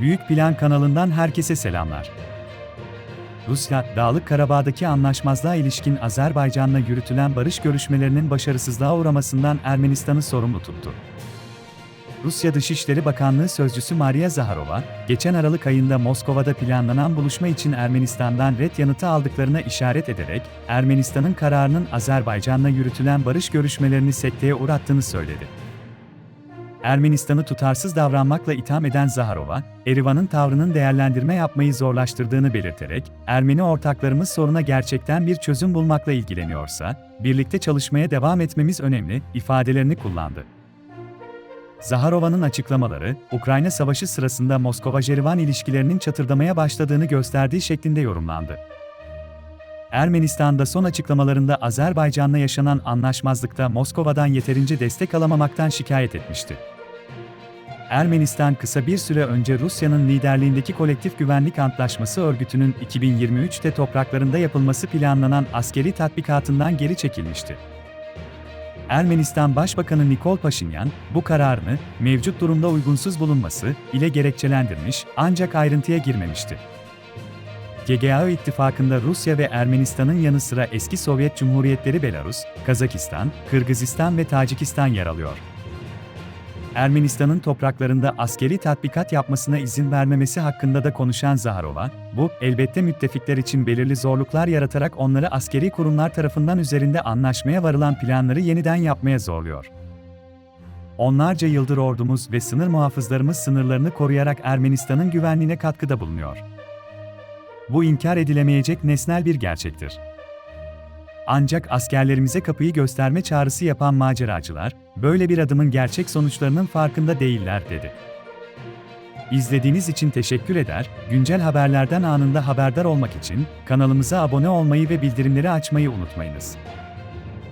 Büyük Plan kanalından herkese selamlar. Rusya, Dağlık Karabağ'daki anlaşmazlığa ilişkin Azerbaycan'la yürütülen barış görüşmelerinin başarısızlığa uğramasından Ermenistan'ı sorumlu tuttu. Rusya Dışişleri Bakanlığı Sözcüsü Maria Zaharova, geçen Aralık ayında Moskova'da planlanan buluşma için Ermenistan'dan ret yanıtı aldıklarına işaret ederek, Ermenistan'ın kararının Azerbaycan'la yürütülen barış görüşmelerini sekteye uğrattığını söyledi. Ermenistan'ı tutarsız davranmakla itham eden Zaharova, Erivan'ın tavrının değerlendirme yapmayı zorlaştırdığını belirterek, Ermeni ortaklarımız soruna gerçekten bir çözüm bulmakla ilgileniyorsa, birlikte çalışmaya devam etmemiz önemli, ifadelerini kullandı. Zaharova'nın açıklamaları, Ukrayna Savaşı sırasında Moskova-Jerivan ilişkilerinin çatırdamaya başladığını gösterdiği şeklinde yorumlandı. Ermenistan'da son açıklamalarında Azerbaycan'la yaşanan anlaşmazlıkta Moskova'dan yeterince destek alamamaktan şikayet etmişti. Ermenistan kısa bir süre önce Rusya'nın liderliğindeki Kolektif Güvenlik Antlaşması örgütünün 2023'te topraklarında yapılması planlanan askeri tatbikatından geri çekilmişti. Ermenistan Başbakanı Nikol Paşinyan, bu kararını mevcut durumda uygunsuz bulunması ile gerekçelendirmiş ancak ayrıntıya girmemişti. GGAO ittifakında Rusya ve Ermenistan'ın yanı sıra eski Sovyet Cumhuriyetleri Belarus, Kazakistan, Kırgızistan ve Tacikistan yer alıyor. Ermenistan'ın topraklarında askeri tatbikat yapmasına izin vermemesi hakkında da konuşan Zaharova, bu, elbette müttefikler için belirli zorluklar yaratarak onları askeri kurumlar tarafından üzerinde anlaşmaya varılan planları yeniden yapmaya zorluyor. Onlarca yıldır ordumuz ve sınır muhafızlarımız sınırlarını koruyarak Ermenistan'ın güvenliğine katkıda bulunuyor. Bu inkar edilemeyecek nesnel bir gerçektir. Ancak askerlerimize kapıyı gösterme çağrısı yapan maceracılar, böyle bir adımın gerçek sonuçlarının farkında değiller dedi. İzlediğiniz için teşekkür eder, güncel haberlerden anında haberdar olmak için kanalımıza abone olmayı ve bildirimleri açmayı unutmayınız.